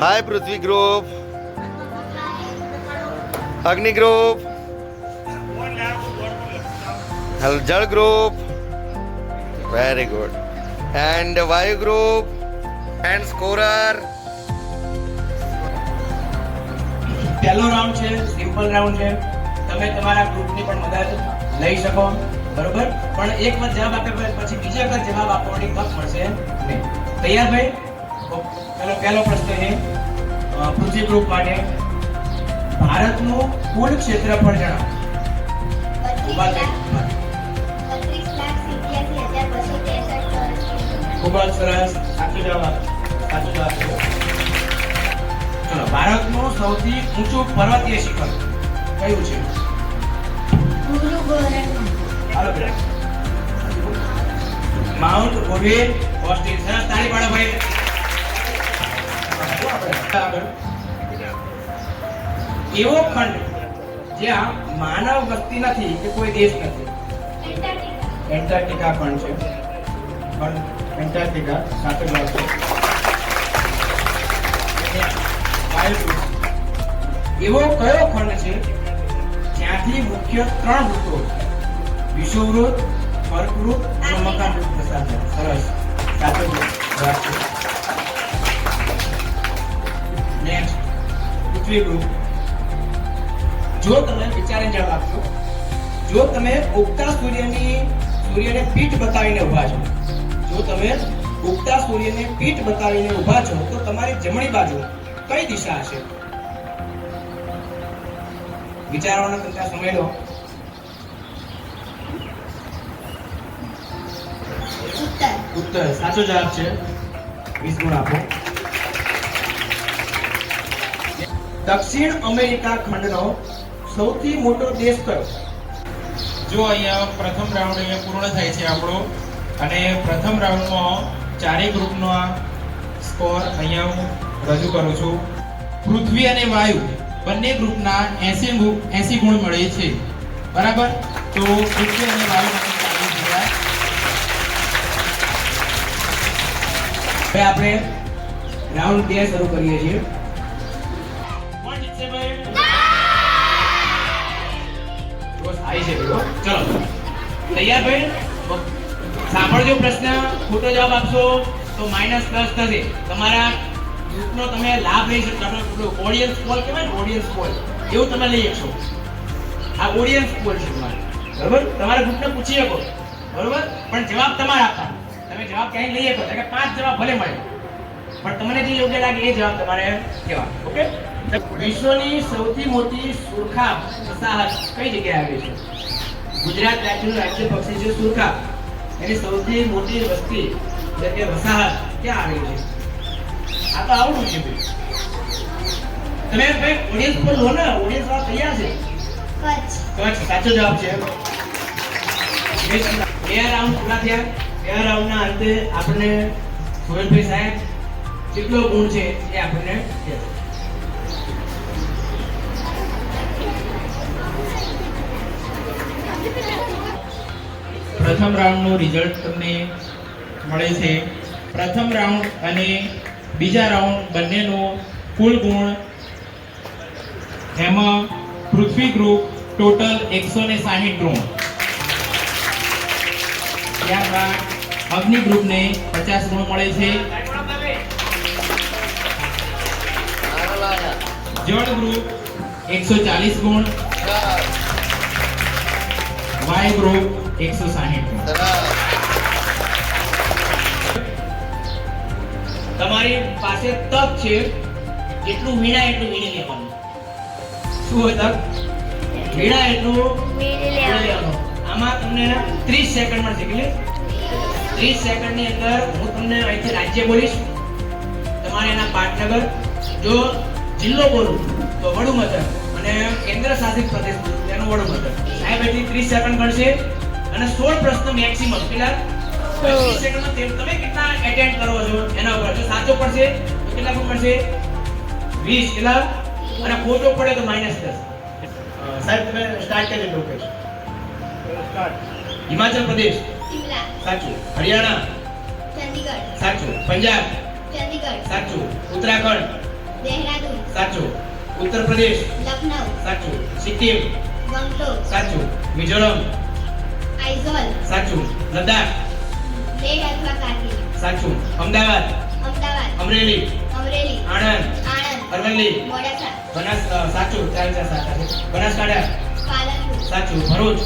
Hi Prithvi group Agni group Jal group very good and Vayu group and scorer પહેલો round છે simple round છે. તમે તમારા ગ્રુપની પણ મદદ લઈ શકો. બરોબર? પણ એક વખત જવાબ આપ્યા પછી બીજા વખત જવાબ આપવાની તક મળશે તૈયાર ભાઈ? પેલો પહેલો પ્રશ્ન છે. પૃથ્વી ગ્રુપ માટે ભારતનું કુલ ક્ષેત્રફળ જણાવો. ખૂબ જ સરસ. સાચો જવાબ સાચો જવાબ ચલો ભારતનું સૌથી ઊંચું પર્વતીય શિખર કયું છે? માઉન્ટ ઓરેલ ઓસ્ટિન. સરસ તાળી પાડો ભાઈ. એવો ખંડ જ્યાં માનવ વસ્તી નથી કે કોઈ દેશ નથી. એન્ટાર્કટિકા પણ છે. પણ એન્ટાર્કટિકા સાથે છે એવો કયો ખંડ છે? જ્યાંથી મુખ્ય ત્રણ ઋતુઓ વિષુવૃત કર્કવૃત અને મકરવૃત્ત પસાર થાય. સરસ. સાચો જવાબ ગ્રુપ જો તમે વિચારે જવાબ આપશો જો તમે ઉગતા સૂર્યની સૂર્યને પીઠ બતાવીને ઊભા છો જો તમે ઉગતા સૂર્યને પીઠ બતાવીને ઊભા છો તો તમારી જમણી બાજુ કઈ દિશા હશે? વિચારવાનો તમને સમય લો. ઉત્તર. સાચો જવાબ છે. 20 ગુણ આપો. દક્ષિણ અમેરિકા ખંડનો સૌથી મોટો દેશ કયો? જો અહીંયા પ્રથમ રાઉન્ડ અહીંયા પૂર્ણ થાય છે આપણો, અને પ્રથમ રાઉન્ડમાં ચારેય ગ્રુપનો સ્કોર અહીંયા હું રજૂ કરું છું. પૃથ્વી અને વાયુ, બંને ગ્રુપના એસી 80 ગુણ મળે છે. બરાબર? તો પૃથ્વી અને વાયુ હવે આપણે રાઉન્ડ બે શરૂ કરીએ છીએ. આવી છે ચલો. તૈયાર ભાઈ સાંભળજો પ્રશ્ન, ખોટો જવાબ આપશો તો માઇનસ દસ થશે. તમારા ગ્રુપનો તમે લાભ લઈ શકશો આપણે ઓડિયન્સ કોલ કહેવાય ને ઓડિયન્સ કોલ એવું તમે લઈ શકશો. આ ઓડિયન્સ કોલ છે તમારે. બરોબર? તમારા ગ્રુપને પૂછી શકો. બરોબર? પણ જવાબ તમારે આપતા તમે જવાબ ક્યાંય લઈ શકો. એટલે પાંચ જવાબ ભલે મળે. પણ તમને જે યોગ્ય લાગે એ જવાબ તમારે કહેવા ઓકે? વિશ્વની સૌથી મોટી સુરખા વસાહત કઈ જગ્યાએ આવી છે? ગુજરાત રાજ્યનું રાજ્ય પક્ષી છે સુરખા. એની સૌથી મોટી વસ્તી એટલે કે વસાહત ક્યાં આવી છે? આ તો આવડું છે તમે કઈ ઓડિયન્સ પર લો ને ઓડિયન્સ વાળા તૈયાર છે? કચ્છ. સાચો જવાબ છે. બે રાઉન્ડ પૂરા થયા. બે રાઉન્ડના અંતે આપણને સોહેલભાઈ સાહેબ કેટલો ગુણ છે એ આપણને કહેશે. પ્રથમ રાઉન્ડનું રિઝલ્ટ તમને મળે છે. પ્રથમ રાઉન્ડ અને બીજા રાઉન્ડ બંનેનો કુલ ગુણ એમાં પૃથ્વી ગ્રુપ ટોટલ એકસો ને સાહીઠ ગુણ ત્યારબાદ અગ્નિ ગ્રુપને પચાસ ગુણ મળે છે. જળ ગ્રુપ એકસો ચાલીસ ગુણ. વાય ગ્રુપ એકસો સાહીઠ તમારી પાસે તક છે જેટલું વીણા એટલું વીણી લેવાનું. શું હોય તક? વીણા એટલું લેવાનું. આમાં તમને 30 સેકન્ડ મળશે કેટલી 30 સેકન્ડની અંદર હું તમને અહીંથી રાજ્ય બોલીશ. તમારે એના પાટનગર જો જિલ્લો બોલું તો વડુ મથક. અને કેન્દ્ર શાસિત પ્રદેશ તેનું વડો એનું વડુ મથક સાહેબ એટલી 30 સેકન્ડ ગણશે અને સોળ પ્રશ્ન મેક્સિમમ કેટલા? 25 સેકન્ડમાં તમે કેટલા એટેન્ડ કરો છો? એના ઉપર. જો સાચો પડશે તો કેટલા ગુણ મળશે 20 કેટલા? અને ખોટો પડે તો માઇનસ દસ. સાહેબ તમે સ્ટાર્ટ કરી લોકેશ હિમાચલ પ્રદેશ. સાચું. હરિયાણા. ચંદીગઢ. સાચું. પંજાબ. ચંદીગઢ. સાચું. ઉત્તરાખંડ. દેહરાદૂન. સાચું. ઉત્તર પ્રદેશ લખનઉ. સાચું. સિક્કિમ. બંગલોર સાચું. મિઝોરમ. આઇઝોલ. સાચું. લદ્દાખ. લેહ અથવા કારગિલ સાચું. અમદાવાદ. અમદાવાદ. અમરેલી. અમરેલી. આણંદ. આણંદ. અરવલ્લી. મોડાસા. બનાસ સાચું. ચાર ચાર સાચા બનાસકાંઠા. પાલનપુર. સાચું. ભરૂચ.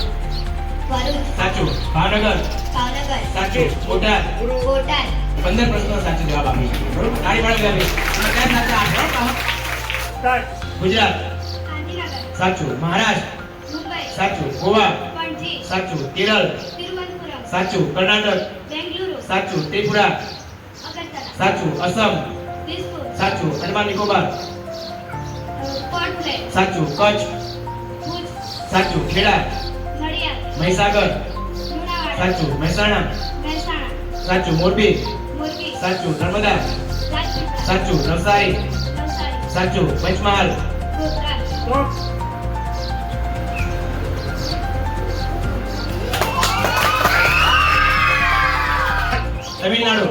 ભરૂચ. સાચું. ભાવનગર. ભાવનગર. સાચું. બોટાદ. બોટાદ. પંદર પ્રશ્નો સાચો જવાબ આપી. બરોબર તાળી પાડો. અને સાચા આપો હો, ગુજરાત. સાચું. મહારાષ્ટ્ર. મુંબઈ સાચું. ગોવા. પણજી સાચું. કેરળ. તિરુવનંતપુરમ સાચું. કર્ણાટક. બેંગલુરુ સાચું. ત્રિપુરા. સાચું. અસમ. દિસપુર સાચું. અંડમાન નિકોબાર. સાચું. કચ્છ. સાચું. ખેડા. નડિયાદ મહીસાગર. સાચું. મહેસાણા. સાચું. મોરબી. મોરબી સાચું. નર્મદા. સાચું. નવસારી. સાચું. ગોધરા તમિલનાડુ.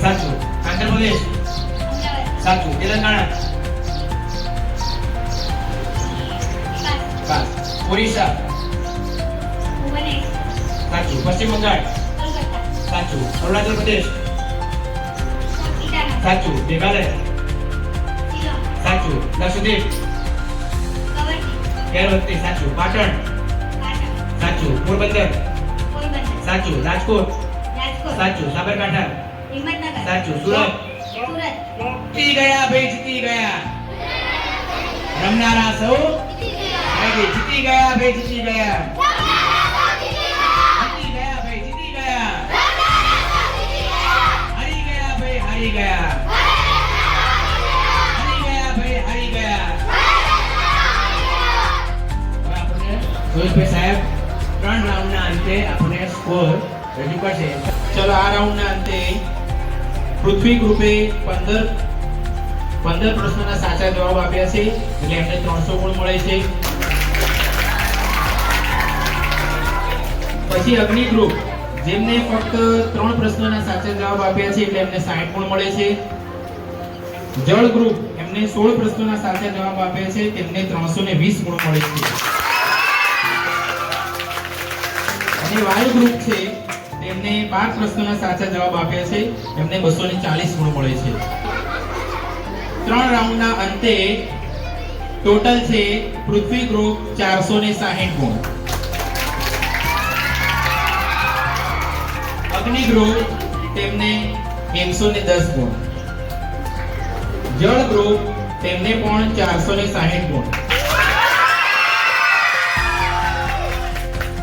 સાચું. આંધ્રપ્રદેશ. પ્રદેશ સાચું. તેલંગાણા. ઓરિસ્સા સાચું. પશ્ચિમ બંગાળ. સાચું. અરુણાચલ પ્રદેશ. સાચું મેઘાલય સાચું લક્ષદ્વીપ કેરવતી સાચું પાટણ સાચું પોરબંદર સાચું રાજકોટ સાચું સાબરકાંઠા સાચું સુરત જીતી ગયા ભાઈ જીતી ગયા રમનારા સૌ જીતી ગયા ભાઈ જીતી ગયા રાઉન્ડના અંતે પૃથ્વી ગ્રુપે પંદર પંદર પ્રશ્નોના સાચા જવાબ આપ્યા છે. એટલે એમને ત્રણસો ગુણ મળે છે. પછી અગ્નિ ગ્રુપ જેમને ફક્ત ત્રણ પ્રશ્નોના સાચા જવાબ આપ્યા છે, એટલે એમને સાઠ ગુણ મળે છે. જળ ગ્રુપ એમને સોળ પ્રશ્નોના સાચા જવાબ આપ્યા છે, તેમને 320 ગુણ મળે છે. અને વાયુ ગ્રુપ છે તેમને પાંચ પ્રશ્નોના સાચા જવાબ આપ્યા છે. એમને 240 ગુણ મળે છે. ત્રણ રાઉન્ડના અંતે ટોટલ છે પૃથ્વી ગ્રુપ 460 ગુણ. અગ્નિ ગ્રુપ તેમને 110 ગુણ. જળ ગ્રુપ તેમને પણ 460 ગુણ.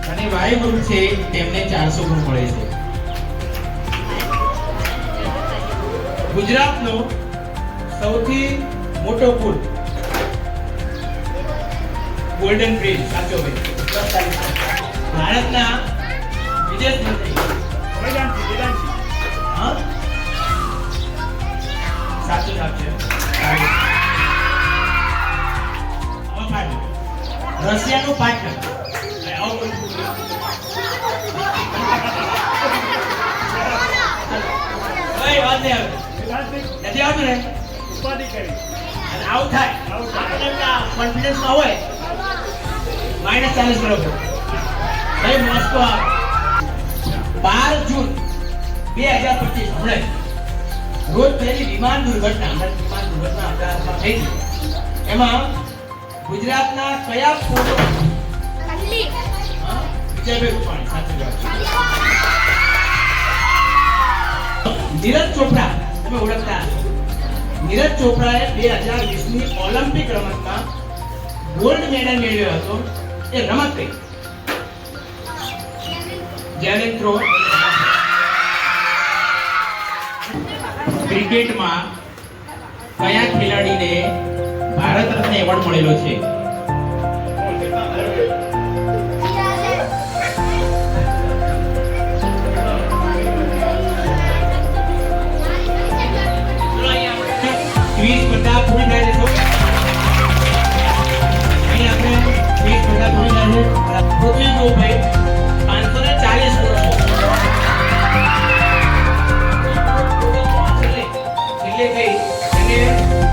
અને વાયુ ગ્રુપ છે તેમને ચારસો ગુણ મળે છે. ગુજરાતનો સૌથી મોટો પુલ ગોલ્ડન બ્રિજ સાચો ભાઈ. ભારતના વિદેશ મંત્રી. સાચું સાચો. રશિયાનું પાટણ Hey, આવું કોઈ નથી આવતું ને અને આવું થાય. કોન્ફિડન્સમાં હોય માઇનસ ચાલીસ બરોબર. ભાઈ મોસ્કો બાર જૂન બે હજાર પચીસ હમણાં રોજ થયેલી વિમાન દુર્ઘટના હમણાં વિમાન દુર્ઘટના અમદાવાદમાં થઈ. એમાં ગુજરાતના કયા હા? વિજયભાઈ રૂપાણી સાચું જવાબ નીરજ ચોપડા તમે ઓળખતા. નીરજ ચોપડાએ બે હજાર વીસની ઓલિમ્પિક રમતમાં ગોલ્ડ મેડલ મેળવ્યો હતો. એ રમત કઈ? જેવલિન થ્રો ક્રિકેટમાં કયા ખેલાડીને ભારત રત્ન એવોર્ડ મળેલો છે? dinheiro.